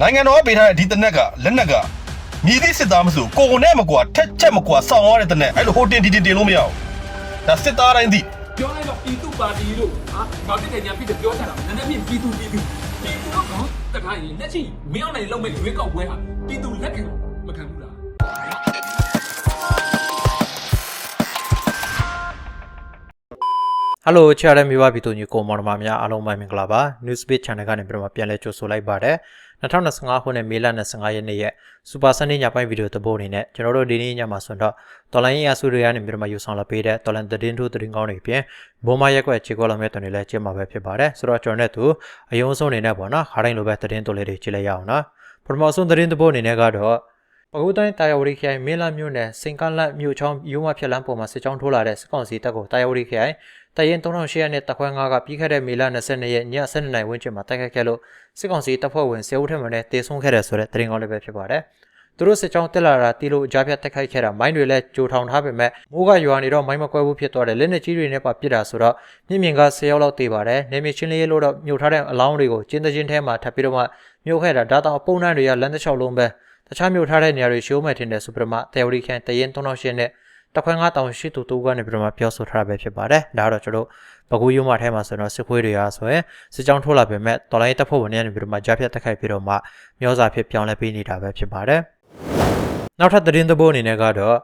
နိုင်ငံတော်ကပေးထားတဲ့ဒီတနက်ကလက်နက်ကမြည်သည့်စစ်သားမဆိုကိုကိုနဲ့မကွာထက်ချက်မကွာစောင်းရတဲ့တနက်အဲ့လိုဟိုတင်ဒီတင်တင်လို့မရဘူးဒါစစ်သားတိုင်းသိပြောလိုက်တော့ပြည်သူပါတီလို့ဟာဘာဖြစ်တယ်ညာဖြစ်တယ်ပြောချင်တာနည်းနည်းပြည်သူပြည်သူပြည်သူတော့ကောတခါရင်လက်ရှိမင်းအောင်နိုင်လုံးမဲ့ရွေးကောက်ပွဲဟာပြည်သူလက်ခံမခံဘူးလားဟယ်လိုချာရမြေပါပြည်သူညီကိုမောင်နှမများအားလုံးပဲမင်္ဂလာပါ Newsbeat Channel ကနေပြန်ပြန်လဲကြိုဆိုလိုက်ပါတယ် 2025ခုနှစ်မေလ25ရက်နေ့ရဲ့ Super Sunday ညပိုင်းဗီဒီယိုသဘောအနေနဲ့ကျွန်တော်တို့ဒီနေ့ညမှာဆိုတော့တော်လိုင်းရေးအဆူတွေကနေပြန်ယူဆောင်လာပေးတဲ့တော်လန်သတင်းထိုးသတင်းကောင်းတွေပြင်ဘုံမရက်ကွက်ခြေကောလုံးမဲ့တွင်တွေလည်းကျင်းမှာပဲဖြစ်ပါတယ်ဆိုတော့ကျွန်တော်နဲ့သူအယုံဆုံးအနေနဲ့ပေါ့နော်ခါတိုင်းလိုပဲသတင်းတိုလေးတွေကြည့်လိုက်ရအောင်နော်ပထမဆုံးသတင်းသဘောအနေနဲ့ကတော့ပကူတိုင်းတာယာဝတီခရိုင်မင်းလာမြို့နယ်စင်ကလတ်မြို့ချောင်းယူမဖြစ်လန်းပေါ်မှာစစ်ကြောင်းထိုးလာတဲ့စစ်ကောင်စီတပ်ကိုတာယာဝတီခရိုင် တရင်3800နဲ့တခွဲ9ကပြီးခဲ့တဲ့မေလ22ရက်ည7:00နာရီဝန်းကျင်မှာတိုက်ခိုက်ခဲ့လို့စစ်ကောင်စီတပ်ဖွဲ့ဝင်10ဦးထက်မနည်းတေဆုံးခဲ့တယ်ဆိုတဲ့သတင်းကောင်းလေးပဲဖြစ်ပါတယ်။သူတို့စစ်ကြောင်းတက်လာတာတီလို့အကြပြတ်တိုက်ခိုက်ခဲ့တာမိုင်းတွေလည်းကြိုထောင်ထားပေမဲ့မိုးကရွာနေတော့မိုင်းမကွဲဘူးဖြစ်သွားတယ်လက်နက်ကြီးတွေနဲ့ပါပစ်တာဆိုတော့မြင့်မြင့်က10ရောက်လောက်တေးပါတယ်။နေမြေချင်းလေးလို့တော့မြုပ်ထားတဲ့အလောင်းတွေကိုကျင်းသချင်းထဲမှာထပ်ပြီးတော့မှမြုပ်ခဲ့တာဒါတောင်အပုံနှံတွေကလမ်းတစ်လျှောက်လုံးပဲတခြားမြုပ်ထားတဲ့နေရာတွေရှိုးမဲ့ထင်တဲ့စူပရမတေဝရီခန်တရင်3000နဲ့ တခွဲ9တောင်ရှိသူတူကနေပြီးတော့မှပြောဆိုထားတာပဲဖြစ်ပါတယ်။ဒါကတော့ကျွန်တော်ပကူးရုံးမထဲမှာဆိုတော့စစ်ခွေးတွေအားဆိုရင်စစ်ကြောင်းထိုးလာပေမဲ့တော်လိုင်းတပ်ဖွဲ့ဝင်တွေကနေပြီးတော့မှကြားဖြတ်တက်ခိုက်ပြီးတော့မှမျောစာဖြစ်ပြောင်းလဲပေးနေတာပဲဖြစ်ပါတယ်။နောက်ထပ်သတင်းသဘောအနေနဲ့ကတော့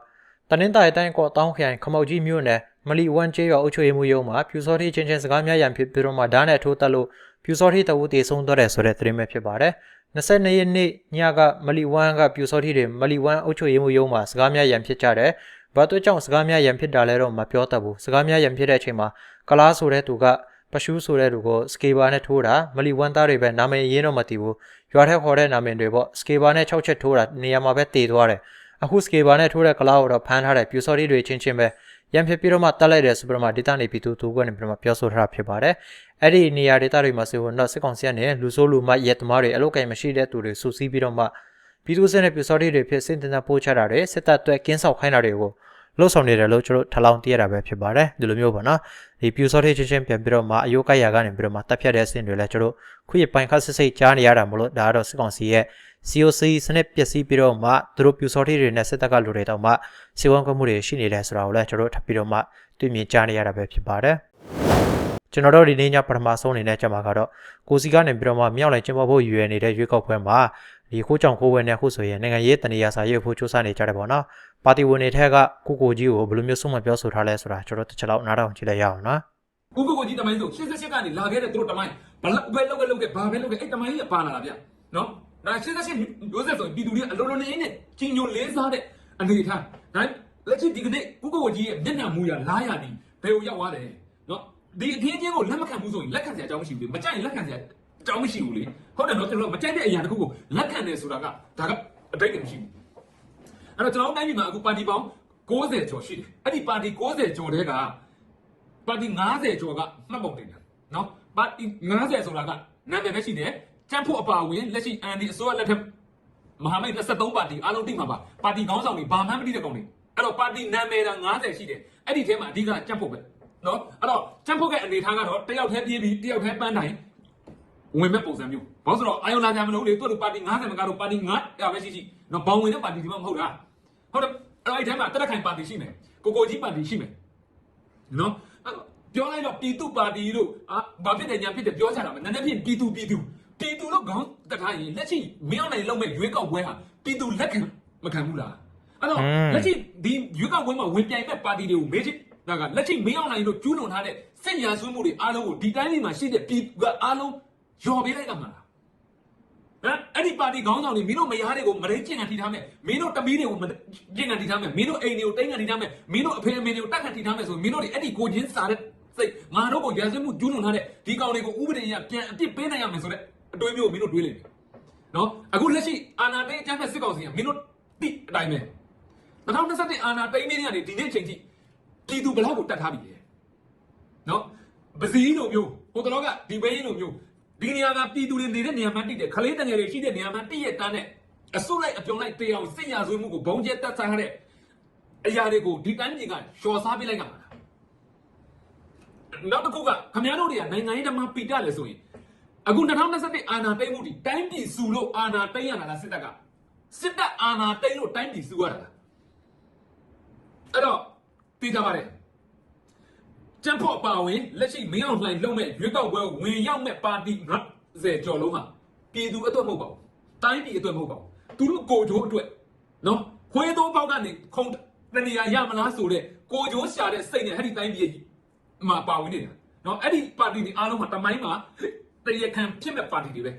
တနင်္သာရီတိုင်းကောတောင်းခရိုင်ခမောက်ကြီးမြို့နယ်မလီဝမ်ကျေးရွာအုပ်ချုပ်ရေးမှူးရုံးမှာပြူစောတိချင်းချင်းစကားများရန်ဖြစ်ပြီးတော့မှဓာတ်နဲ့ထိုးတက်လို့ပြူစောတိတဝူတည်ဆုံးသွားတယ်ဆိုတဲ့သတင်းပဲဖြစ်ပါတယ်။22ရက်နေ့ညကမလီဝမ်ကပြူစောတိတွေမလီဝမ်အုပ်ချုပ်ရေးမှူးရုံးမှာစကားများရန်ဖြစ်ကြတယ်။ ဘာတို့ကြောင့်စကားများရန်ဖြစ်တာလဲတော့မပြောတတ်ဘူး။စကားများရန်ဖြစ်တဲ့အချိန်မှာကလားဆိုတဲ့သူကပရှူးဆိုတဲ့သူကိုစကေဘာနဲ့ထိုးတာမလီဝမ်သားတွေပဲနာမည်ရင်းတော့မသိဘူး။ရွာထက်ခေါ်တဲ့နာမည်တွေပေါ့စကေဘာနဲ့6ချက်ထိုးတာနေရာမှာပဲတည်သွားတယ်။အခုစကေဘာနဲ့ထိုးတဲ့ကလားကိုတော့ဖမ်းထားတဲ့ပြူစောတိတွေချင်းချင်းပဲရန်ဖြစ်ပြီးတော့မှတက်လိုက်တဲ့စူပရမာဒေတာနေပြည်သူသူကနေပြီးတော့မှပြောဆိုထားတာဖြစ်ပါတယ်။အဲ့ဒီနေရာဒေတာတွေမှာဆိုတော့စစ်ကောင်စီကနေလူဆိုးလူမရက်သမားတွေအလုတ်ကင်မရှိတဲ့သူတွေစုစည်းပြီးတော့မှပြည်သူစစ်နဲ့ပြူစောတိတွေဖြစ်စင်တင်တာပို့ချတာတွေစစ်တပ်အတွက်ကင်းဆောက်ခိုင်းတာတွေကို လှုပ်ဆောင်နေတယ်လို့ကျွန်တော်ထလောင်သိရတာပဲဖြစ်ပါတယ်ဒီလိုမျိုးပေါ့နော်ဒီပြူစောတိချင်းချင်းပြန်ပြီးတော့မှအယုတ်ကိုက်ရာကနေပြီးတော့မှတပ်ဖြတ်တဲ့အဆင့်တွေလည်းကျွန်တော်ခုရပိုင်ခတ်စစ်စိတ်ကြားနေရတာမလို့ဒါကတော့စစ်ကောင်စီရဲ့ COC စနစ်ပျက်စီးပြီးတော့မှသူတို့ပြူစောတိတွေနဲ့စစ်တပ်ကလူတွေတောင်မှစေဝံကွမှုတွေရှိနေတယ်ဆိုတာကိုလည်းကျွန်တော်ထပ်ပြီးတော့မှတွေ့မြင်ကြားနေရတာပဲဖြစ်ပါတယ်ကျွန်တော်တို့ဒီနေ့ညပထမဆုံးအနေနဲ့ကြမှာကတော့ကိုစီကနေပြီးတော့မှမြောက်လိုက်ကျင်းပဖို့ရည်ရွယ်နေတဲ့ရွေးကောက်ပွဲမှာ ဒီခိုးကြောင်ခိုးဝဲနဲ့ခုဆိုရင်နိုင်ငံရေးတနေရာစာရေးဖို့စူးစမ်းနေကြတယ်ပေါ့နော်ပါတီဝင်တွေထက်ကကိုကိုကြီးကိုဘယ်လိုမျိုးဆုံးမပြောဆိုထားလဲဆိုတာကျွန်တော်တစ်ချက်လောက်နားထောင်ကြည့်လိုက်ရအောင်နော်ဦးကိုကိုကြီးတမိုင်းဆို88ကနေလာခဲ့တဲ့သူတို့တမိုင်းဘလောက်ပဲလောက်ပဲလောက်ခဲ့ဘာပဲလောက်ခဲ့အဲ့တမိုင်းကြီးကပါလာတာဗျနော်ဒါ88မျိုးဆက်ဆိုပြည်သူတွေအလုံးလုံးနေနဲ့ချင်းညိုလေးစားတဲ့အနေထားဒါလက်ရှိဒီကနေ့ဦးကိုကိုကြီးရဲ့မျက်နှာမူရလားရသည်ဘယ်ကိုရောက်သွားတယ်နော်ဒီအခင်းချင်းကိုလက်မခံဘူးဆိုရင်လက်ခံစရာအကြောင်းမရှိဘူးလေမကြိုက်ရင်လက်ခံစရာ အကြောင်းမရှိဘူးလေဟုတ်တယ်နော်ကျွန်တော်မကြိုက်တဲ့အရာတစ်ခုကိုလက်ခံတယ်ဆိုတာကဒါကအတိတ်ကမရှိဘူးအဲ့တော့ကျွန်တော်တို့တိုင်းပြည်မှာအခုပါတီပေါင်း60ကျော်ရှိတယ်အဲ့ဒီပါတီ60ကျော်တဲ့ကပါတီ90ကျော်ကမှတ်ပုံတင်တယ်နော်ပါတီ90ဆိုတာကနာမည်ပဲရှိတယ်ကြံ့ဖို့အပါဝင်လက်ရှိအန်ဒီအစိုးရလက်ထက်မဟာမိတ်23ပါတီအားလုံးတိမှာပါပါတီခေါင်းဆောင်တွေဘာမှမသိတဲ့ကောင်တွေအဲ့တော့ပါတီနာမည်တာ90ရှိတယ်အဲ့ဒီထဲမှာအဓိကကြံ့ဖို့ပဲနော်အဲ့တော့ကြံ့ဖို့ရဲ့အနေထားကတော့တယောက်တည်းပြေးပြီးတယောက်တည်းပန်းတိုင်း ဝင်မဲ့ပုံစံမျိုးဘာလို့ဆိုတော့အာယုံလာကြမလို့လေသူတို့ပါတီ90မကတော့ပါတီ9ရပဲရှိရှိနော်ဘောင်ဝင်တဲ့ပါတီဒီမှမဟုတ်တာဟုတ်တယ်အဲ့တော့အဲ့ထဲမှာတက်တက်ခိုင်ပါတီရှိမယ်ကိုကိုကြီးပါတီရှိမယ်နော်အဲ့တော့ပြောလိုက်တော့ပြည်သူပါတီလို့အာဘာဖြစ်တယ်ညာဖြစ်တယ်ပြောချတာမနည်းနည်းဖြင့်ပြည်သူပြည်သူပြည်သူလို့ခေါင်းတခါရင်လက်ရှိမင်းအောင်နိုင်လုံးမဲ့ရွေးကောက်ပွဲဟာပြည်သူလက်ခံမခံဘူးလားအဲ့တော့လက်ရှိဒီရွေးကောက်ပွဲမှာဝင်ပြိုင်မဲ့ပါတီတွေကိုမေးချစ်ဒါကလက်ရှိမင်းအောင်နိုင်တို့ကျူးလွန်ထားတဲ့စစ်ရာဇဝတ်မှုတွေအားလုံးကိုဒီတိုင်းလေးမှာရှိတဲ့ပြည်သူကအားလုံး ယော်ပေးလိုက်ကြမှာလားဟမ်အဲ့ဒီပါတီခေါင်းဆောင်တွေမင်းတို့မယားတွေကိုမရိတ်ကျင်ကန်ထိထားမယ်မင်းတို့တမီးတွေကိုမကျင်ကန်ထိထားမယ်မင်းတို့အိမ်တွေကိုတိတ်ကန်ထိထားမယ်မင်းတို့အဖေအမေတွေကိုတက်ကန်ထိထားမယ်ဆိုရင်မင်းတို့တွေအဲ့ဒီကိုချင်းစားတဲ့စိတ်ငါတို့ကိုရာဇဝတ်မှုကျူးလွန်ထားတဲ့ဒီကောင်တွေကိုဥပဒေအရပြန်အပြစ်ပေးနိုင်ရမယ်ဆိုတဲ့အတွေးမျိုးကိုမင်းတို့တွေးလိမ့်မယ်နော်အခုလက်ရှိအာဏာသိမ်းအကြမ်းဖက်စစ်ကောင်စီကမင်းတို့တိအတိုင်းပဲ2021အာဏာသိမ်းနေကနေဒီနေ့အချိန်ထိပြည်သူဘလောက်ကိုတတ်ထားပြီလဲနော်ပစည်းလိုမျိုးဟိုတလောကဒီဘဲရင်လိုမျိုး ဒီနေရာကပြည်သူတွေနေတဲ့နေရာမှာတိတဲ့ခလေးတငယ်တွေရှိတဲ့နေရာမှာတိရတန်းနဲ့အစုလိုက်အပြုံလိုက်တေအောင်စစ်ရာဇဝတ်မှုကိုဘုံကျဲတက်ဆိုင်ရတဲ့အရာတွေကိုဒီတိုင်းပြည်ကလျှော်စားပေးလိုက်ကြမှာလားနောက်တစ်ခုကခမရတို့တွေကနိုင်ငံရေးဓမ္မပိတလဲဆိုရင်အခု2021အာဏာသိမ်းမှုဒီတိုင်းပြည်စုလို့အာဏာသိမ်းရတာလားစစ်တပ်ကစစ်တပ်အာဏာသိမ်းလို့တိုင်းပြည်စုရတာလားအဲ့တော့သိကြပါရဲ့ ကျန်းဖို့ပါဝင်လက်ရှိမင်းအောင်လှိုင်လုံးမဲ့ရွေးကောက်ပွဲဝင်ရောက်မဲ့ပါတီ90ကျော်လုံးဟာပြည်သူအတွက်မဟုတ်ပါဘူးတိုင်းပြည်အတွက်မဟုတ်ပါဘူးသူတို့ကိုကြိုးအတွက်နော်ခွေးသောပေါက်ကနေခုံတနေရာရမလားဆိုတဲ့ကိုကြိုးရှာတဲ့စိတ်နဲ့အဲ့ဒီတိုင်းပြည်မှာပါဝင်နေတာနော်အဲ့ဒီပါတီတွေအားလုံးမှာတမိုင်းမှာတရခံဖြစ်မဲ့ပါတီတွေပဲ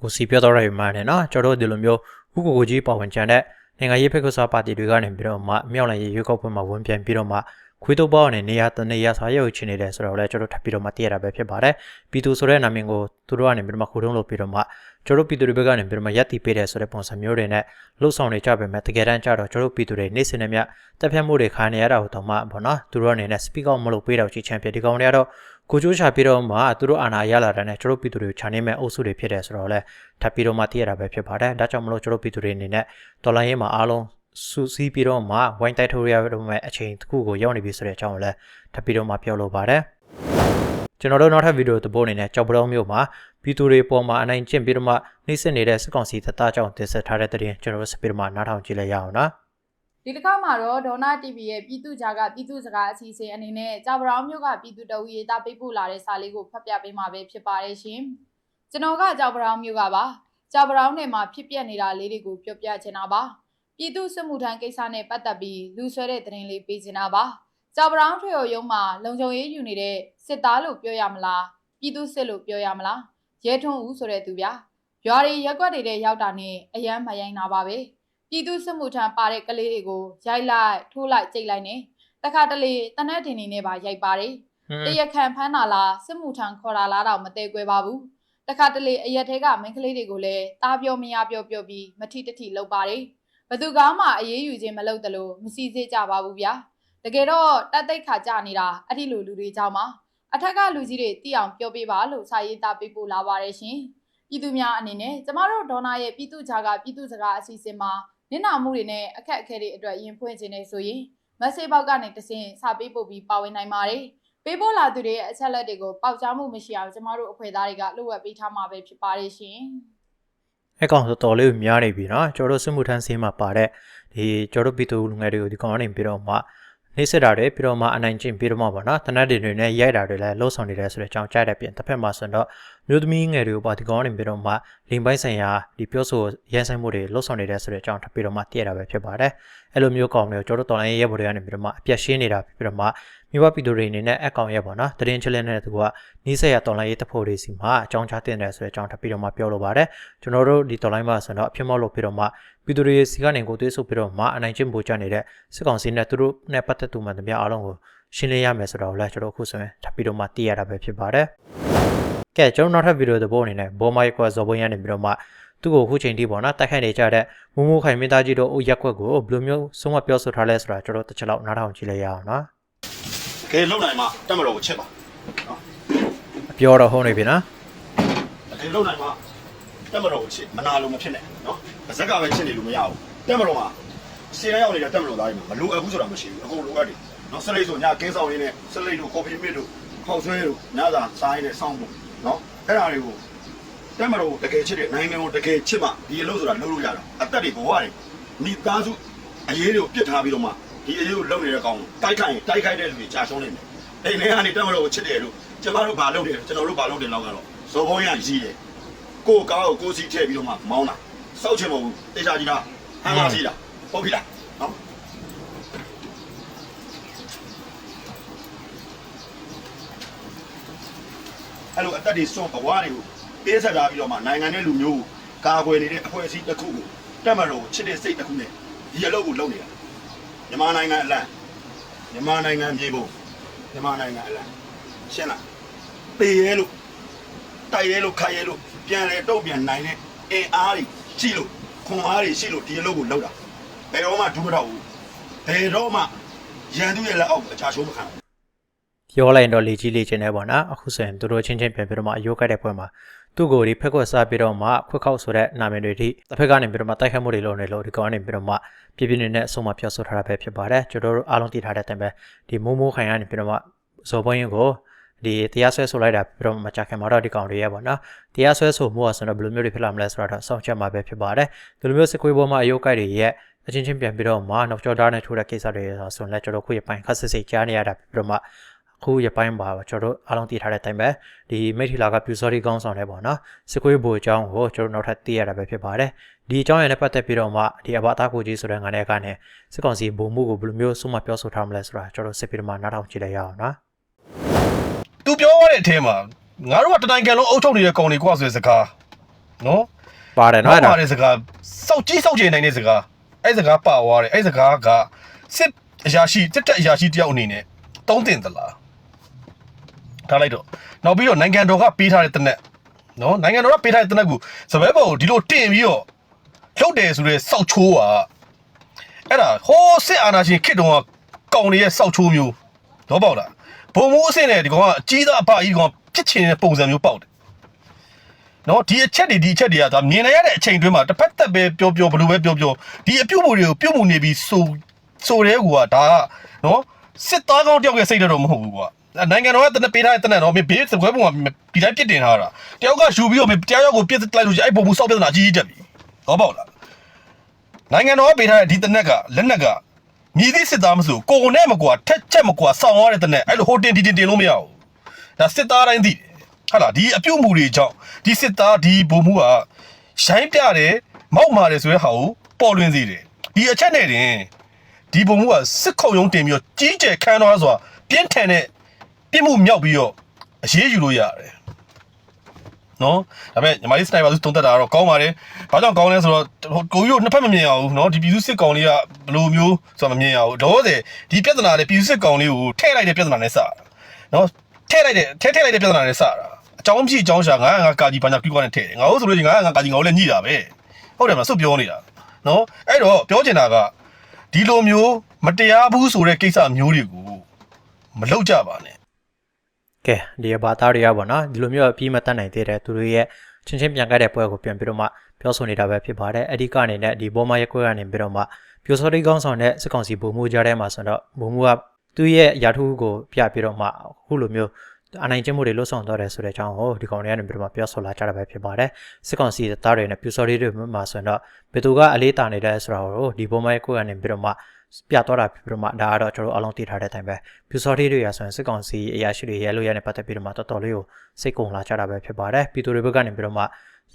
ကိုစီပြောတော့ရမှန်းတယ်နော်ကျွန်တော်တို့ဒီလိုမျိုးဥကိုကိုကြီးပါဝင်ကြတဲ့နိုင်ငံရေးဖက်ကစားပါတီတွေကနေပြီးတော့မှမြောက်လိုက်ရေးရွေးကောက်ပွဲမှာဝင်ပြန်ပြီးတော့မှ ခွေးတော့ပေါနဲ့နေရာတနေရာစာရုပ်ချင်နေတယ်ဆိုတော့လည်းကျွန်တော်ထပ်ပြီးတော့မှသိရတာပဲဖြစ်ပါတယ်ပြည်သူဆိုတဲ့နာမည်ကိုသူတို့ကနေပြီးတော့မှခုတုံးလို့ပြီးတော့မှကျွန်တော်ပြည်သူတွေဘက်ကနေပြီးတော့မှရက်တီပေးတယ်ဆိုတဲ့ပုံစံမျိုးတွေနဲ့လှုပ်ဆောင်နေကြပါမယ်တကယ်တမ်းကျတော့ကျွန်တော်ပြည်သူတွေနေ့စဉ်နဲ့မြတက်ဖြတ်မှုတွေခါနေရတာဟိုတော့မှပေါ့နော်သူတို့အနေနဲ့ speak out မလုပ်ပေးတော့ချီချန်ပြဒီကောင်တွေကတော့ကိုချိုးချပြီးတော့မှသူတို့အာဏာရလာတဲ့နဲ့ကျွန်တော်ပြည်သူတွေကိုခြံနေမဲ့အုပ်စုတွေဖြစ်တယ်ဆိုတော့လည်းထပ်ပြီးတော့မှသိရတာပဲဖြစ်ပါတယ်ဒါကြောင့်မလို့ကျွန်တော်ပြည်သူတွေအနေနဲ့တော်လိုင်းရေးမှာအားလုံး စူစီးပြီးတော့မှဝိုင်းတိုက်ထိုးရတော့မဲ့အချိန်တစ်ခုကိုရောက်နေပြီဆိုတဲ့အကြောင်းကိုလည်းထပ်ပြီးတော့မှပြောလိုပါတယ်ကျွန်တော်တို့နောက်ထပ်ဗီဒီယိုသဘောအနေနဲ့ကြောက်ပတော်မျိုးမှာပြည်သူတွေပေါ်မှာအနိုင်ကျင့်ပြီးတော့မှနှိမ့်ဆက်နေတဲ့စစ်ကောင်စီတပ်သားကြောင့်တင်ဆက်ထားတဲ့တဲ့ရင်ကျွန်တော်တို့စပီတော့မှနားထောင်ကြည့်လိုက်ရအောင်နော်ဒီတစ်ခါမှာတော့ဒေါနာ TV ရဲ့ပြည်သူကြားကပြည်သူစကားအစီအစဉ်အနေနဲ့ကြာပရောင်းမြို့ကပြည်သူတအူရေးသားပေးပို့လာတဲ့စာလေးကိုဖတ်ပြပေးမှာပဲဖြစ်ပါတယ်ရှင်။ကျွန်တော်ကကြာပရောင်းမြို့ကပါ။ကြာပရောင်းနယ်မှာဖြစ်ပျက်နေတာလေးတွေကိုပြောပြချင်တာပါ။ ပြည်သူစစ်မှုထမ်းကိစ္စနဲ့ပတ်သက်ပြီးလူဆွဲတဲ့သတင်းလေးပေးချင်တာပါ။ကြာပရောင်းထွေရုံမှာလုံခြုံရေးယူနေတဲ့စစ်သားလို့ပြောရမလား။ပြည်သူစစ်လို့ပြောရမလား။ရဲထွန်းဦးဆိုတဲ့သူဗျာ။ရွာတွေရက်ွက်တွေတဲ့ရောက်တာနဲ့အယမ်းမယိုင်းတာပါပဲ။ပြည်သူစစ်မှုထမ်းပါတဲ့ကလေးတွေကိုရိုက်လိုက်ထိုးလိုက်ကြိတ်လိုက်နေတခါတလေတနက်တင်နေနဲ့ပါရိုက်ပါတယ်တရခံဖမ်းတာလားစစ်မှုထမ်းခေါ်တာလားတော့မသေးကွဲပါဘူးတခါတလေအရက်ထဲကမိန်းကလေးတွေကိုလည်းတားပြောမရပြောပြောပြီးမထီတထီလုပ်ပါတယ် ဘသူကမှအေးအေးယူခြင်းမလုပ်တလို့မစီစစ်ကြပါဘူးဗျာတကယ်တော့တက်သိတ်ခါကြနေတာအဲ့ဒီလိုလူတွေကြောင့်ပါအထက်ကလူကြီးတွေတိအောင်ပြောပေးပါလို့စာရေးသားပေးပို့လာပါတယ်ရှင်ပြည်သူများအနေနဲ့ကျမတို့ဒေါနာရဲ့ပြည်သူကြားကပြည်သူစကားအစီအစဉ်မှာနင့်နာမှုတွေနဲ့အခက်အခဲတွေအတွက်ရင်ဖွင့်ခြင်းနေဆိုရင်မက်ဆေ့ဘောက်ကနေတဆင့်စာပေးပို့ပြီးပါဝင်နိုင်ပါတယ်။ပေးပို့လာသူတွေရဲ့အချက်လက်တွေကိုပေါက်ကြားမှုမရှိအောင်ကျမတို့အဖွဲ့သားတွေကလှုပ်ဝက်ပေးထားမှာပဲဖြစ်ပါတယ်ရှင်။ အကောင်တော်တော်လေးများနေပြီနော်ကျွန်တော်တို့စစ်မှုထမ်းစင်းမှာပါတဲ့ဒီကျွန်တော်တို့ပြည်သူလူငယ်တွေကိုဒီကောင်ကနေပြီးတော့မှနေစစ်တာတွေပြီးတော့မှအနိုင်ကျင့်ပြီးတော့မှပေါ့နော်တနက်တွေတွေနဲ့ရိုက်တာတွေလည်းလှုပ်ဆောင်နေတယ်ဆိုတဲ့အကြောင်းကြားတဲ့ပြင်တစ်ဖက်မှာဆိုတော့ မျိုးသမီးငယ်တွေကိုပါဒီကောင်ကနေပြီးတော့မှလိမ်ပိုင်းဆိုင်ရာဒီပြောဆိုရဲဆိုင်မှုတွေလှုပ်ဆောင်နေတယ်ဆိုတဲ့အကြောင်းထပ်ပြီးတော့မှသိရတာပဲဖြစ်ပါတယ်အဲ့လိုမျိုးကောင်တွေကိုကျွန်တော်တို့တော်လိုင်းရဲဘော်တွေကနေပြီးတော့မှအပြတ်ရှင်းနေတာပြီးတော့မှမိဘပြည်သူတွေအနေနဲ့အကောင်ရဲပေါ့နော်တရင်ချလင်းနဲ့သူကနီးစက်ရတော်လိုင်းရဲတဖို့တွေစီမှာအကြောင်းချတင်တယ်ဆိုတဲ့အကြောင်းထပ်ပြီးတော့မှပြောလိုပါတယ်ကျွန်တော်တို့ဒီတော်လိုင်းမှာဆိုတော့အဖြစ်မောက်လို့ပြီးတော့မှပြည်သူတွေစီကနေကိုသွေးဆုပ်ပြီးတော့မှအနိုင်ကျင့်ပို့ကြနေတဲ့စစ်ကောင်စီနဲ့သူတို့နဲ့ပတ်သက်သူမှန်သမျှအားလုံးကိုရှင်းလင်းရမယ်ဆိုတော့လည်းကျွန်တော်အခုဆိုရင်ထပ်ပြီးတော့မှသိရတာပဲဖြစ်ပါတယ်။ ကဲကျွန်တော်နောက်ထပ်ဗီဒီယိုသဘောအနေနဲ့ဘောမိုက်ကွာဇော်ဘွင်းရနေပြီးတော့မှသူ့ကိုအခုချိန်ထိပေါ့နော်တိုက်ခိုက်နေကြတဲ့မူမူခိုင်မင်းသားကြီးတို့အုတ်ရက်ကွက်ကိုဘယ်လိုမျိုးဆုံးမပြောဆိုထားလဲဆိုတာကျွန်တော်တစ်ချက်လောက်နားထောင်ကြည့်လိုက်ရအောင်နော်ကဲလုံနိုင်မှတက်မတော်ကိုချက်ပါ။အပြောတော့ဟုတ်နေပြီနော်ကဲလုံနိုင်မှတက်မတော်ကိုချက်မနာလို့မဖြစ်နဲ့နော်ပါဇက်ကပဲချက်နေလို့မရဘူးတက်မတော်မှာရှင်းရရောက်နေတဲ့တက်မတော်သားတွေမှာမလိုအပ်ဘူးဆိုတာမရှိဘူးအကုန်လိုအပ်တယ်နော်ဆက်လိတ်ဆိုညကင်းဆောင်ရင်းနဲ့ဆက်လိတ်တို့ကော်ဖီမစ်တို့ခောက်ဆွဲတို့ညစာစားရင်းနဲ့စောင်းဖို့နော် အဲ့ဒါတွေကိုတက်မတော်ကိုတကယ်ချစ်တဲ့နိုင်ငံကိုတကယ်ချစ်မှဒီအလုပ်ဆိုတာလုပ်လို့ရတာအသက်တွေဘဝတွေမိသားစုအရေးတွေကိုပြစ်ထားပြီးတော့မှဒီအရေးကိုလုပ်နေတဲ့ကောင်တိုက်ခိုက်ရင်တိုက်ခိုက်တဲ့လူတွေကြာရှုံးနေတယ်အိမ်ထဲကနေတက်မတော်ကိုချစ်တယ်လို့ကျမတို့ဘာလုပ်တယ်ကျွန်တော်တို့ဘာလုပ်တယ်လောက်ကတော့ဇော်ဘုံရကြီးတယ်ကိုယ်ကားကိုကိုယ်စီထည့်ပြီးတော့မှမောင်းတာစောက်ချင်မဟုတ်ဘူးတေချာကြီးလားဟမ်းလာစီလားဟုတ်ပြီလားနော် အဲ့လိုအသက်တွေစွန့်ဘဝတွေကိုပေးဆက်ထားပြီးတော့မှနိုင်ငံနဲ့လူမျိုးကိုကာကွယ်နေတဲ့အဖွဲ့အစည်းတစ်ခုကိုတက်မတော်ကိုချစ်တဲ့စိတ်တစ်ခုနဲ့ဒီအလုပ်ကိုလုပ်နေတာမြန်မာနိုင်ငံအလံမြန်မာနိုင်ငံမြေပုံမြန်မာနိုင်ငံအလံရှင်းလားပေရဲလို့တိုက်ရဲလို့ခိုက်ရဲလို့ပြန်လဲတော့ပြန်နိုင်တဲ့အင်အားတွေရှိလို့ခွန်အားတွေရှိလို့ဒီအလုပ်ကိုလုပ်တာဘယ်တော့မှဒုမတော့ဘူးဘယ်တော့မှရန်သူရဲ့လက်အောက်အချာရှိုးမခံဘူး။ ပြောလိုက်ရင်တော့လေကြီးလေချင်းနေပေါ့နော်။အခုဆိုရင်သူတို့ချင်းချင်းပြန်ပြီးတော့မှအယိုးကတ်တဲ့ပွဲမှာသူ့ကိုဒီဖက်ခွက်စားပြီးတော့မှခွက်ခောက်ဆိုတဲ့နာမည်တွေထိတစ်ဖက်ကနေပြီးတော့မှတိုက်ခတ်မှုတွေလုပ်နေလို့ဒီကောင်ကနေပြီးတော့မှပြပြနေနဲ့အဆုံးမပြောဆိုထားတာပဲဖြစ်ပါတယ်ကျွန်တော်တို့အားလုံးသိထားတဲ့အတိုင်းပဲဒီမိုးမိုးခိုင်ကနေပြီးတော့မှဇော်ပွင့်ရင်ကိုဒီတရားစွဲဆိုလိုက်တာပြီးတော့မကြခင်မှာတော့ဒီကောင်တွေရဲ့ပေါ့နော်တရားစွဲဆိုမှုอ่ะဆိုတော့ဘယ်လိုမျိုးတွေဖြစ်လာမလဲဆိုတော့စောင့်ချက်မှာပဲဖြစ်ပါတယ်ဒီလိုမျိုးစစ်ခွေးပေါ်မှာအယုတ်ကိုက်တွေရဲ့အချင်းချင်းပြန်ပြီးတော့မှနောက်ကျော်သားနဲ့ထိုးတဲ့ကိစ္စတွေဆိုတော့ကျွန်တော်ခုရပိုင်းခက်စစ်စစ်ကြားနေရတာပြီးတော့မှအ ခုရပိုင်းပါကျွန်တော်တို့အားလုံးသိထားတဲ့အတိုင်းပဲဒီမိထီလာကပြူစော်ဒီကောင်းဆောင်နေပေါ့နော်စစ်ခွေးဘူအကြောင်းကိုကျွန်တော်နောက်ထပ်သိရတာပဲဖြစ်ပါတယ်ဒီအကြောင်းရနဲ့ပတ်သက်ပြီးတော့မှဒီအဘအသားကိုကြီးဆိုတဲ့ငါနဲ့ကနေစစ်ကောင်စီဘုံမှုကိုဘယ်လိုမျိုးဆုံးမပြောဆိုထားမလဲဆိုတာကျွန်တော်စစ်ပြီးတော့မှနားထောင်ကြည့်လိုက်ရအောင်နော်သူပြောရတဲ့အထဲမှာငါတို့ကတတိုင်းကန်လုံးအုပ်ချုပ်နေတဲ့ကောင်တွေကဆိုတဲ့စကားနော်ပါတယ်နော်အဲ့ဒါပါတဲ့စကားစောက်ကြီးစောက်ကျင်နိုင်တဲ့စကားအဲ့စကားပါသွားတယ်အဲ့စကားကစစ်အရာရှိတက်တက်အရာရှိတယောက်အနေနဲ့တုံးတင်သလား ထားလိုက်တော့နောက်ပြီးတော့နိုင်ငံတော်ကပေးထားတဲ့တနက်နော်နိုင်ငံတော်ကပေးထားတဲ့တနက်ကိုစပယ်ပေါ်ကိုဒီလိုတင်ပြီးတော့လှုပ်တယ်ဆိုတဲ့စောက်ချိုးကအဲ့ဒါဟိုးစစ်အာဏာရှင်ခေတ်တုန်းကကောင်တွေရဲ့စောက်ချိုးမျိုးတော့ပေါ့လားဘုံမိုးအဆင့်နဲ့ဒီကောင်ကအကြီးသားအဖအကြီးကောင်ဖြစ်ချင်တဲ့ပုံစံမျိုးပေါက်တယ်နော်ဒီအချက်တွေဒီအချက်တွေကဒါမြင်နိုင်ရတဲ့အချိန်တွင်းမှာတစ်ဖက်သက်ပဲပြောပြောဘယ်လိုပဲပြောပြောဒီအပြုတ်မှုတွေကိုပြုတ်မှုနေပြီးဆိုဆိုတဲ့ကူကဒါကနော်စစ်သားကောင်းတယောက်ရဲ့စိတ်ဓာတ်တော့မဟုတ်ဘူးကွာအဲ့ နိုင်ငံတော်ကတနက်ပေးထားတဲ့တနက်တော့မင်းဘေးစပွဲပုံကဒီတိုင်းပြစ်တင်ထားတာတယောက်ကယူပြီးတော့မင်းတရားရောက်ကိုပြစ်လိုက်လို့ရှိရင်အဲ့ပုံမှုစောက်ပြဿနာအကြီးကြီးတက်ပြီဟောပေါ့လားနိုင်ငံတော်ကပေးထားတဲ့ဒီတနက်ကလက်နက်ကမြည်သည့်စစ်သားမဆိုကိုယ်နဲ့မကွာထက်ချက်မကွာစောင်းရတဲ့တနက်အဲ့လိုဟိုတင်ဒီတင်တင်လို့မရဘူးဒါစစ်သားတိုင်းသိတယ်ဟာလာဒီအပြုတ်မှုတွေကြောင့်ဒီစစ်သားဒီဘုံမှုကရိုင်းပြတယ်မောက်မာတယ်ဆိုတဲ့ဟာကိုပေါ်လွင်စေတယ်ဒီအချက်နဲ့တင်ဒီဘုံမှုကစစ်ခုံရုံးတင်ပြီးတော့ကြီးကျယ်ခမ်းသွားစွာပြင်းထန်တဲ့ ပြစ်မှုမြောက်ပြီးတော့အရေးယူလို့ရတယ်နော်ဒါပေမဲ့ညီမလေးစနိုက်ပါစုတုံးတက်တာတော့ကောင်းပါတယ်ဘာကြောင့်ကောင်းလဲဆိုတော့ဟိုကိုကြီးတို့နှစ်ဖက်မမြင်ရဘူးနော်ဒီပြည်သူစစ်ကောင်လေးကဘယ်လိုမျိုးဆိုတော့မမြင်ရဘူးတော့တယ်ဒီပြဿနာလေးပြည်သူစစ်ကောင်လေးကိုထည့်လိုက်တဲ့ပြဿနာနဲ့စတာနော်ထည့်လိုက်တဲ့ထည့်ထည့်လိုက်တဲ့ပြဿနာနဲ့စတာအကြောင်းဖြစ်အကြောင်းရှာငါငါကာကြီးဘာညာပြီးကွာနဲ့ထည့်တယ်ငါတို့ဆိုလို့ချင်းငါငါကာကြီးငါတို့လည်းညှိတာပဲဟုတ်တယ်မလားစွတ်ပြောနေတာနော်အဲ့တော့ပြောချင်တာကဒီလိုမျိုးမတရားဘူးဆိုတဲ့ကိစ္စမျိုးတွေကိုမလုပ်ကြပါနဲ့ ကဲဒီဘာသားတွေကပေါ့နော်ဒီလိုမျိုးအပြီးမတတ်နိုင်သေးတဲ့သူတို့ရဲ့ချင်းချင်းပြန်ကြတဲ့ပွဲကိုပြန်ပြီးတော့မှပြောဆိုနေတာပဲဖြစ်ပါတယ်အဓိကအနေနဲ့ဒီဘောမရက်ကွဲကနေပြီးတော့မှပြိုစောတိကောင်းဆောင်တဲ့စစ်ကောင်စီဘုံမှုကြားထဲမှာဆိုတော့ဘုံမှုကသူ့ရဲ့ရာထူးကိုပြပြီးတော့မှအခုလိုမျိုးအနိုင်ကျင့်မှုတွေလွတ်ဆောင်တော့တယ်ဆိုတဲ့အကြောင်းကိုဒီကောင်တွေကနေပြီးတော့မှပြောဆိုလာကြတာပဲဖြစ်ပါတယ်စစ်ကောင်စီသားတွေနဲ့ပြိုစောတိတွေမှာဆိုတော့ဘယ်သူကအလေးတာနေတဲ့ဆိုတာကိုဒီဘောမရက်ကွဲကနေပြီးတော့မှ ပြတော့တာဖြစ်ပြီးတော့မှဒါကတော့ကျွန်တော်တို့အလုံးသိထားတဲ့အတိုင်းပဲပြူစော်တီတွေရဆိုရင်စစ်ကောင်စီအရာရှိတွေရဲလို့ရတဲ့ပတ်သက်ပြီးတော့မှတော်တော်လေးကိုစိတ်ကုန်လာကြတာပဲဖြစ်ပါတယ်ပြည်သူတွေဘက်ကနေပြီးတော့မှ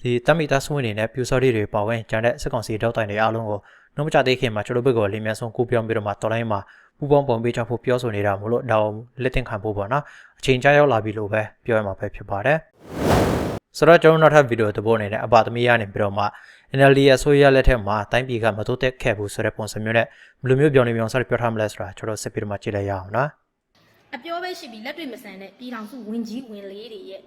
ဒီတမိသားစုဝင်တွေနဲ့ပြူစော်တီတွေပါဝင်ကျန်တဲ့စစ်ကောင်စီတောက်တိုင်တွေအားလုံးကိုနှုတ်မချသေးခင်မှာကျွန်တော်ဘက်ကလေးမြန်ဆုံးကိုပြောင်းပြီးတော့မှတော်လိုင်းမှာပူပေါင်းပုံပေးချဖို့ပြောဆိုနေတာမို့လို့ဒါကိုလက်သင်ခံဖို့ပေါ့နော်အချိန်ကြာရောက်လာပြီလို့ပဲပြောရမှာပဲဖြစ်ပါတယ် ဆိုတော့ကျွန်တော်နောက်ထပ်ဗီဒီယိုတစ်ပုဒ်အနေနဲ့အပါသမီးရနေပြီးတော့မှ NLD ရဲ့ဆိုရလက်ထက်မှာတိုင်းပြည်ကမတိုးတက်ခဲ့ဘူးဆိုတဲ့ပုံစံမျိုးနဲ့ဘယ်လိုမျိုးပြောင်းနေပြောင်းစားပြောထားမလဲဆိုတာကျွန်တော်စစ်ပြီးတော့မှကြည့်လိုက်ရအောင်နော်အပြောပဲရှိပြီးလက်တွေ့မဆန်တဲ့ပြည်ထောင်စုဝင်ကြီးဝင်လေးတွေရဲ့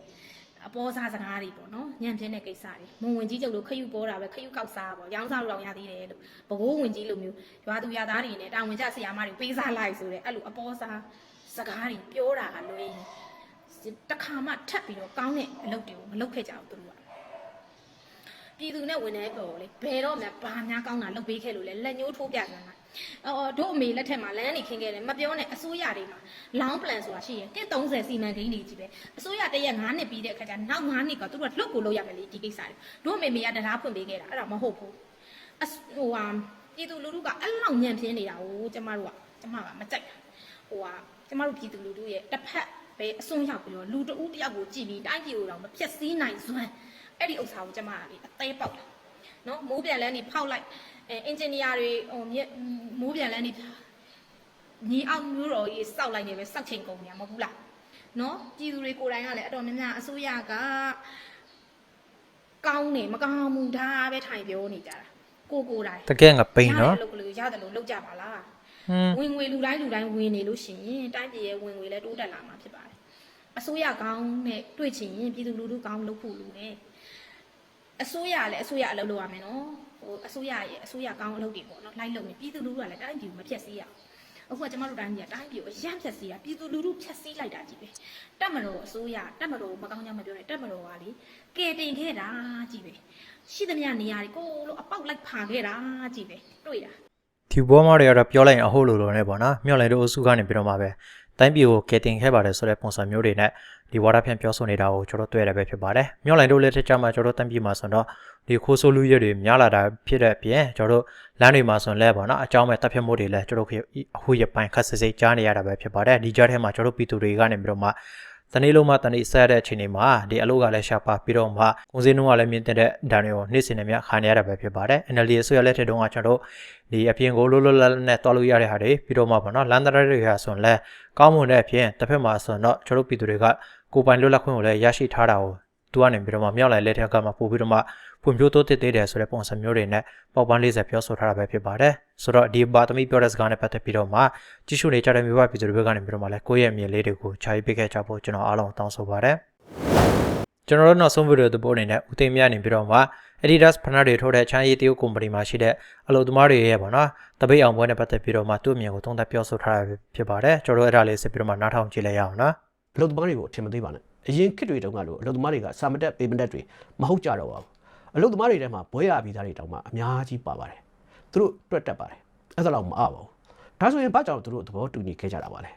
အပေါ်စားစကားတွေပေါ့နော်ညံပြင်းတဲ့ကိစ္စတွေမုံဝင်ကြီးကျုပ်တို့ခယူပေါ်တာပဲခယူကောက်စားပေါ့ရောင်းစားလို့တော့ရသေးတယ်လို့ဘကိုးဝင်ကြီးလိုမျိုးရွာသူရွာသားတွေနဲ့တာဝန်ကျဆရာမတွေပေးစားလိုက်ဆိုတဲ့အဲ့လိုအပေါ်စားစကားတွေပြောတာကလွယ်ရင် တခါမှထပ်ပြီးတော့ကောင်းတဲ့အလုပ်တွေကိုမလုပ်ခဲ့ကြဘူးသူတို့ကပြည်သူနဲ့ဝန်ထမ်းပေါ်လေဘယ်တော့မှဘာများကောင်းတာလုပ်ပေးခဲ့လို့လဲလက်ညှိုးထိုးပြကြတာအော်တို့အမေလက်ထက်မှာလမ်းနေခင်းခဲ့တယ်မပြောနဲ့အစိုးရတွေမှာ long plan ဆိုတာရှိရတစ်30စီမံကိန်းတွေကြီးပဲအစိုးရတရက်9နှစ်ပြီးတဲ့အခါကျနောက်9နှစ်ကသူတို့ကလွတ်ကိုလုပ်ရမယ်လေဒီကိစ္စတွေတို့အမေမေကတရားဖွင့်ပေးခဲ့တာအဲ့ဒါမဟုတ်ဘူးအစဟိုဟာပြည်သူလူထုကအဲ့လောက်ညံ့ပြင်းနေတာကိုကျမတို့ကကျမကမကြိုက်တာဟိုဟာကျမတို့ပြည်သူလူထုရဲ့တစ်ဖက် ပဲအစွန်းရောက်ပြီးတော့လူတဦးတယောက်ကိုကြည့်ပြီးတိုင်းပြည်ကိုတော့မဖြစ်စည်းနိုင်စွမ်းအဲ့ဒီဥစ္စာကိုကျမကလေအသေးပေါက်တာနော်မိုးပြန်လန်းနေဖောက်လိုက်အဲအင်ဂျင်နီယာတွေဟိုမိုးပြန်လန်းနေညီအောင်မျိုးတော်ကြီးစောက်လိုက်နေပဲစောက်ချိန်ကုန်နေတာမဟုတ်ဘူးလားနော်ပြည်သူတွေကိုယ်တိုင်ကလည်းအတော်များများအစိုးရကကောင်းနေမကောင်းဘူးဒါပဲထိုင်ပြောနေကြတာကိုကိုယ်တိုင်တကယ်ငါပိန်နော်ရတယ်လို့ကလေးရတယ်လို့လောက်ကြပါလားဟွန်း ဝင်ငွေလူတိုင်းလူတိုင်းဝင်နေလို့ရှိရင်တိုင်းပြည်ရဲ့ဝင်ငွေလည်းတိုးတက်လာမှာဖြစ်ပါတယ်အစိုးရကောင်းနဲ့တွေ့ချင်ရင်ပြည်သူလူထုကောင်းလုပ်ဖို့လိုတယ်အစိုးရလည်းအစိုးရအလုပ်လုပ်ရမယ်နော်ဟိုအစိုးရရဲ့အစိုးရကောင်းအလုပ်တွေပေါ့နော်လိုက်လုပ်နေပြည်သူလူထုကလည်းတိုင်းပြည်ကိုမဖြတ်စည်းရအောင်အခုကကျမတို့တိုင်းပြည်ကတိုင်းပြည်ကိုအရန်ဖြတ်စည်းတာပြည်သူလူထုဖြတ်စည်းလိုက်တာကြီးပဲတက်မတော်အစိုးရတက်မတော်မကောင်းကြောင်မပြောနဲ့တက်မတော်ကလေကဲတင်ခဲ့တာကြီးပဲရှိသမျှနေရာတွေကိုလို့အပေါက်လိုက်ဖာခဲ့တာကြီးပဲတွေ့တာ ဒီဘောမတွေကတော့ပြောလိုက်ရင်အဟုတ်လိုလိုနဲ့ပေါ့နော်မြောက်လိုက်တို့အစုကနေပြီးတော့မှပဲတိုင်းပြည်ကိုကယ်တင်ခဲ့ပါတယ်ဆိုတဲ့ပုံစံမျိုးတွေနဲ့ဒီဝါဒဖြန့်ပြောဆိုနေတာကိုကျွန်တော်တွေ့ရပဲဖြစ်ပါတယ်။မြောက်လိုင်းတို့လက်ထက်ကျမှကျွန်တော်တိုင်းပြည်မှာဆိုတော့ဒီခိုးဆိုးလူရဲတွေများလာတာဖြစ်တဲ့အပြင်ကျွန်တော်လမ်းတွေမှာဆိုရင်လည်းပေါ့နော်အကြောင်းမဲ့တပ်ဖြတ်မှုတွေလည်းကျွန်တော်အခုရပိုင်းခက်စစ်စစ်ကြားနေရတာပဲဖြစ်ပါတယ်။ဒီကြားထဲမှာကျွန်တော်ပြည်သူတွေကနေပြီးတော့မှ တနေ့လုံးမှတနေ့ဆက်တဲ့အချိန်တွေမှာဒီအလုပ်ကလည်းရှာပါပြီးတော့မှကုန်စည်နှုန်းကလည်းမြင့်တက်တဲ့ဒဏ်တွေကိုနေ့စဉ်နဲ့မြခါနေရတာပဲဖြစ်ပါတယ်။ NLD အစိုးရလက်ထက်တုန်းကကျွန်တော်ဒီအပြင်ကိုလုံးလုံးလတ်လတ်နဲ့တွားလို့ရတဲ့ဟာတွေပြီးတော့မှပေါ့နော်လန်ဒရာတွေဟာဆိုရင်လည်းကောင်းမွန်တဲ့အပြင်တစ်ဖက်မှာဆိုတော့ကျွန်တော်ပြည်သူတွေကကိုပိုင်လွတ်လပ်ခွင့်ကိုလည်းရရှိထားတာကို သူကနေပြီးတော့မှမြောက်လိုက်လက်ထက်ကမှပို့ပြီးတော့မှဖွံ့ဖြိုးတိုးတက်သေးတယ်ဆိုတဲ့ပုံစံမျိုးတွေနဲ့ပေါက်ပန်း40ပြောဆိုထားတာပဲဖြစ်ပါတယ်ဆိုတော့ဒီဘာသမီပြောတဲ့စကားနဲ့ပတ်သက်ပြီးတော့မှကြည့်ရှုနေကြတဲ့မျိုးပါပြည်သူတွေဘက်ကနေပြီးတော့မှလည်းကိုယ့်ရဲ့အမြင်လေးတွေကိုခြာပေးခဲ့ကြဖို့ကျွန်တော်အားလုံးတောင်းဆိုပါတယ်ကျွန်တော်တို့နောက်ဆုံးဗီဒီယိုသဘောအနေနဲ့ဦးသိမ်းမြနေပြီးတော့မှ Adidas ဖနက်တွေထိုးတဲ့ချမ်းရည်တရုတ်ကုမ္ပဏီမှာရှိတဲ့အလုပ်သမားတွေရဲ့ပေါ့နော်တပိတ်အောင်ပွဲနဲ့ပတ်သက်ပြီးတော့မှသူ့အမြင်ကိုသုံးသပ်ပြောဆိုထားတာဖြစ်ပါတယ်ကျွန်တော်တို့အဲ့ဒါလေးစစ်ပြီးတော့မှနားထောင်ကြည့်လိုက်ရအောင်နော်အလုပ်သမားတွေကိုအထင်မသေးပါနဲ့ အရင်ခေတ်တွေတုန်းကလို့အလုပ်သမားတွေကစာမတက်ပေမတက်တွေမဟုတ်ကြတော့ပါဘူးအလုပ်သမားတွေထဲမှာဘွဲရပြီးသားတွေတောင်မှအများကြီးပါပါတယ်သူတို့တွက်တက်ပါတယ်အဲ့ဒါတော့မအပါဘူးဒါဆိုရင်ဘာကြောင့်သူတို့သဘောတူညီခဲ့ကြတာပါလဲ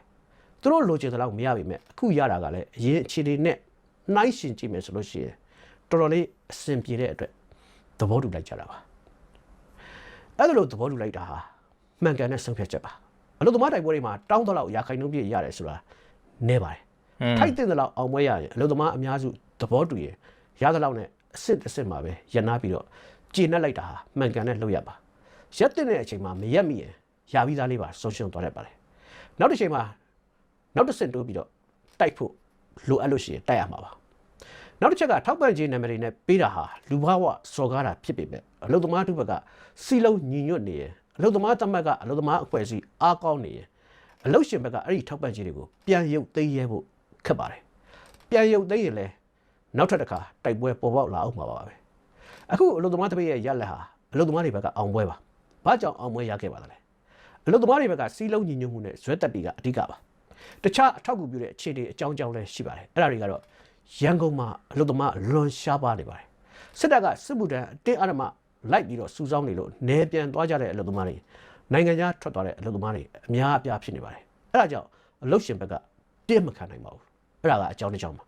သူတို့လိုချင်တဲ့လောက်မရပါပဲအခုရတာကလည်းအရင်အခြေအနေနဲ့နှိုင်းရှင်ကြည့်မယ်ဆိုလို့ရှိရင်တော်တော်လေးအဆင်ပြေတဲ့အတွက်သဘောတူလိုက်ကြတာပါအဲ့ဒါလို့သဘောတူလိုက်တာဟာမှန်ကန်တဲ့ဆုံးဖြတ်ချက်ပါအလုပ်သမားတိုက်ပွဲတွေမှာတောင်းတလောက်ရာခိုင်နှုန်းပြည့်ရတယ်ဆိုတာနည်းပါတယ် ထိုက်တဲ့လောက်အောင်ပွဲရရင်အလုပ်သမားအများစုသဘောတူရင်ရသလောက်နဲ့အစ်စ်အစ်စ်မှာပဲရနာပြီးတော့ကျေနပ်လိုက်တာဟာမှန်ကန်တဲ့လုပ်ရပါရက်တဲ့တဲ့အချိန်မှာမရက်မိရင်ရပြီးသားလေးပါဆုံးရှုံးသွားတတ်ပါတယ်နောက်တစ်ချိန်မှာနောက်တစ်ဆင့်တိုးပြီးတော့တိုက်ဖို့လိုအပ်လို့ရှိရင်တိုက်ရမှာပါနောက်တစ်ချက်ကထောက်ပံ့ခြင်းနာမည်တွေနဲ့ပေးတာဟာလူဘဝစော်ကားတာဖြစ်ပေမဲ့အလုပ်သမားတို့ဘက်ကစီလုံးညီညွတ်နေရင်အလုပ်သမားတမတ်ကအလုပ်သမားအဖွဲ့အစည်းအားကောင်းနေရင်အလုပ်ရှင်ဘက်ကအဲ့ဒီထောက်ပံ့ခြင်းတွေကိုပြန်ရုပ်သိမ်းရဲဖို့ ခက်ပါတယ်ပြန်ရုပ်သိမ်းရင်လည်းနောက်ထပ်တစ်ခါတိုက်ပွဲပေါ်ပေါက်လာအောင်ပါပါပဲအခုအလုပ်သမားတပည့်ရဲ့ရက်လက်ဟာအလုပ်သမားတွေဘက်ကအောင်ပွဲပါဘာကြောင့်အောင်ပွဲရခဲ့ပါသလဲအလုပ်သမားတွေဘက်ကစီးလုံးညီညွတ်မှုနဲ့ဇွဲတက်တီကအဓိကပါတခြားအထောက်အကူပြုတဲ့အခြေအနေအကြောင်းအကြောင်းလည်းရှိပါတယ်အဲ့ဒါတွေကတော့ရန်ကုန်မှာအလုပ်သမားလွန်ရှားပါနေပါတယ်စစ်တပ်ကစစ်မှုထမ်းအတင်းအဓမ္မလိုက်ပြီးတော့စူးစောင်းနေလို့နေပြန်သွားကြတဲ့အလုပ်သမားတွေနိုင်ငံခြားထွက်သွားတဲ့အလုပ်သမားတွေအများအပြားဖြစ်နေပါတယ်အဲ့ဒါကြောင့်အလုပ်ရှင်ဘက်ကတင့်မခံနိုင်ပါဘူး အဲ့ဒါကအကြောင်းတစ်ကြောင်းပါ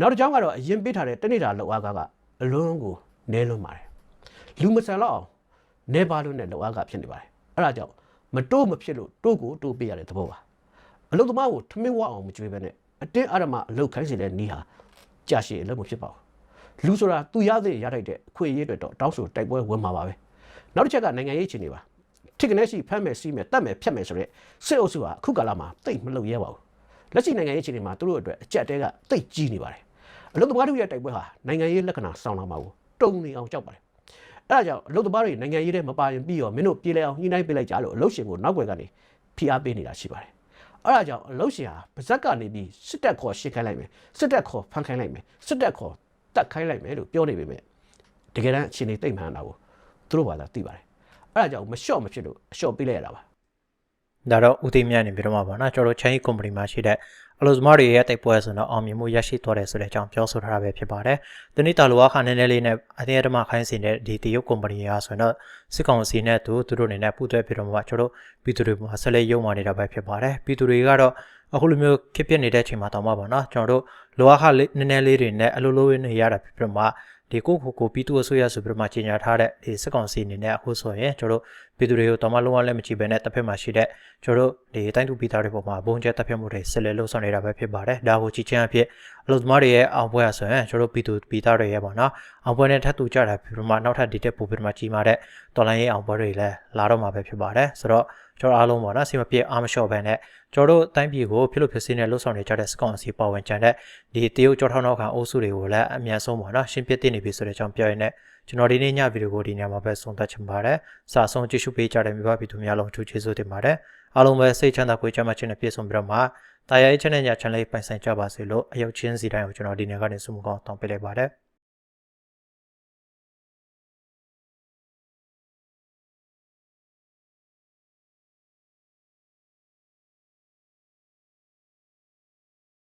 နောက်တစ်ကြောင်းကတော့အရင်ပေးထားတဲ့တနေ့တာလောက်အားကအလွန်ကိုနဲလွန်းပါတယ်လူမဆန်တော့အောင်နဲပါလို့နဲ့လောက်အားကဖြစ်နေပါတယ်အဲ့ဒါကြောင့်မတိုးမဖြစ်လို့တိုးကိုတိုးပေးရတဲ့သဘောပါအလုပ်သမားကိုထမင်းဝအောင်မကြွေးပဲနဲ့အတင်းအဓမ္မအလုပ်ခိုင်းစီတဲ့နီးဟာကြာရှည်အလုပ်မဖြစ်ပါဘူးလူဆိုတာသူရတဲ့ရထိုက်တဲ့အခွင့်အရေးတွေတော့တောင်းဆိုတိုက်ပွဲဝင်မှာပါပဲနောက်တစ်ချက်ကနိုင်ငံရေးအခြေအနေပါထိကနေရှိဖမ်းမယ်စီးမယ်တတ်မယ်ဖြတ်မယ်ဆိုတဲ့စစ်အုပ်စုဟာအခုကာလမှာတိတ်မလုပ်ရဲပါဘူး လက်ရှိနိုင်ငံရေးအခြေအနေမှာသူတို့အတွက်အကြက်တဲကတိတ်ကြီးနေပါတယ်အလုပ်သမားတို့ရဲ့တိုက်ပွဲဟာနိုင်ငံရေးလက္ခဏာဆောင်လာမှာကိုတုံနေအောင်ကြောက်ပါတယ်အဲဒါကြောင့်အလုပ်သမားတွေနိုင်ငံရေးထဲမပါရင်ပြီးရောမင်းတို့ပြေးလဲအောင်ညှိနှိုင်းပေးလိုက်ကြလို့အလုပ်ရှင်ကိုနောက်ွယ်ကနေဖိအားပေးနေတာရှိပါတယ်အဲဒါကြောင့်အလုပ်ရှင်ဟာပါဇက်ကနေပြီးစစ်တပ်ခေါ်ရှင်းခိုင်းလိုက်မယ်စစ်တပ်ခေါ်ဖမ်းခိုင်းလိုက်မယ်စစ်တပ်ခေါ်တတ်ခိုင်းလိုက်မယ်လို့ပြောနေပေမဲ့တကယ်တမ်းအခြေအနေတိတ်မှန်တာကိုသူတို့ဘာသာသိပါတယ်အဲဒါကြောင့်မလျှော့မဖြစ်လို့အလျှော့ပေးလိုက်ရတာပါ ဒါတော့ဦးသိမ်းမြတ်နေပြီးတော့မှာပါနော်ကျွန်တော်တို့ Chinese company မှာရှိတဲ့အလုပ်သမားတွေရဲ့တိုက်ပွဲဆိုတော့အောင်မြင်မှုရရှိသွားတယ်ဆိုတဲ့အကြောင်းပြောဆိုထားတာပဲဖြစ်ပါတယ်။ဒီနေ့တာလိုဝါခါနည်းနည်းလေးနဲ့အတင်းအဓမ္မခိုင်းစင်တဲ့ဒီတရုတ် company ရာဆိုတော့စစ်ကောင်စီနဲ့သူသူတို့အနေနဲ့ပူးတွဲပြီးတော့မှာကျွန်တော်တို့ပြည်သူတွေမှာဆက်လက်ရုံမာနေတာပဲဖြစ်ပါတယ်။ပြည်သူတွေကတော့အခုလိုမျိုးခက်ပြက်နေတဲ့အချိန်မှာတောင်းပါပါနော်ကျွန်တော်တို့လိုဝါခလေးနည်းနည်းလေးတွေနဲ့အလိုလိုနေရတာဖြစ်ပြီးတော့မှဒီကိုကိုကိုပြည်သူအစိုးရဆိုပြီးတော့မှကြီးညာထားတဲ့ဒီစစ်ကောင်စီအနေနဲ့အခုဆိုရင်ကျွန်တော်တို့ပြည်သူတွေကိုတော့မလုံးဝလည်းမကြည့်ဘဲနဲ့တစ်ဖက်မှာရှိတဲ့ကျွန်တော်တို့ဒီတိုင်းသူပြည်သားတွေပေါ်မှာဘုံကျက်တပ်ဖြတ်မှုတွေဆက်လက်လှုပ်ဆောင်နေတာပဲဖြစ်ပါတယ်ဒါကိုကြည့်ချင်းအဖြစ်အလုပ်သမားတွေရဲ့အောင်ပွဲဆိုရင်ကျွန်တော်တို့ပြည်သူပြည်သားတွေရဲ့ပေါ့နော်အောင်ပွဲနဲ့ထပ်တူကြတာဖြစ်ပြီးမှနောက်ထပ်ဒီတက်ပို့ပြီးမှကြီးမာတဲ့တော်လိုင်းရေးအောင်ပွဲတွေလည်းလာတော့မှာပဲဖြစ်ပါတယ်ဆိုတော့ကျွန်တော်အားလုံးပေါ့နော်စီမပြည့်အားမလျှော့ဘဲနဲ့ကျွန်တော်တို့တိုင်းပြည်ကိုဖြစ်လို့ဖြစ်စီနဲ့လှုပ်ဆောင်နေကြတဲ့စကောင်စီပါဝင်ကြတဲ့ဒီတရုတ်ကြောထောင်းနောက်ခံအုပ်စုတွေကိုလည်းအမြန်ဆုံးပေါ့နော်ရှင်းပြတင်နေပြီဆိုတဲ့အကြောင်းပြောရင်းနဲ့ ကျွန်တော်ဒီနေ့ညဗီဒီယိုကိုဒီညမှာပဲဆုံးသက်ချင်ပါတယ်။စာဆုံးကြည့်ရှုပေးကြတဲ့မိဘပြည်သူများလုံးထူးကျေးဇူးတင်ပါတယ်။အားလုံးပဲစိတ်ချမ်းသာကိုကြမ်းမှချင်းနဲ့ပြည့်စုံပြီးတော့မှတာယာရေးချမ်းတဲ့ညချမ်းလေးပိုင်ဆိုင်ကြပါစေလို့အယုတ်ချင်းစီတိုင်းကိုကျွန်တော်ဒီနေ့ကနေဆုမကောင်းတောင်းပေးလိုက်ပါတယ်။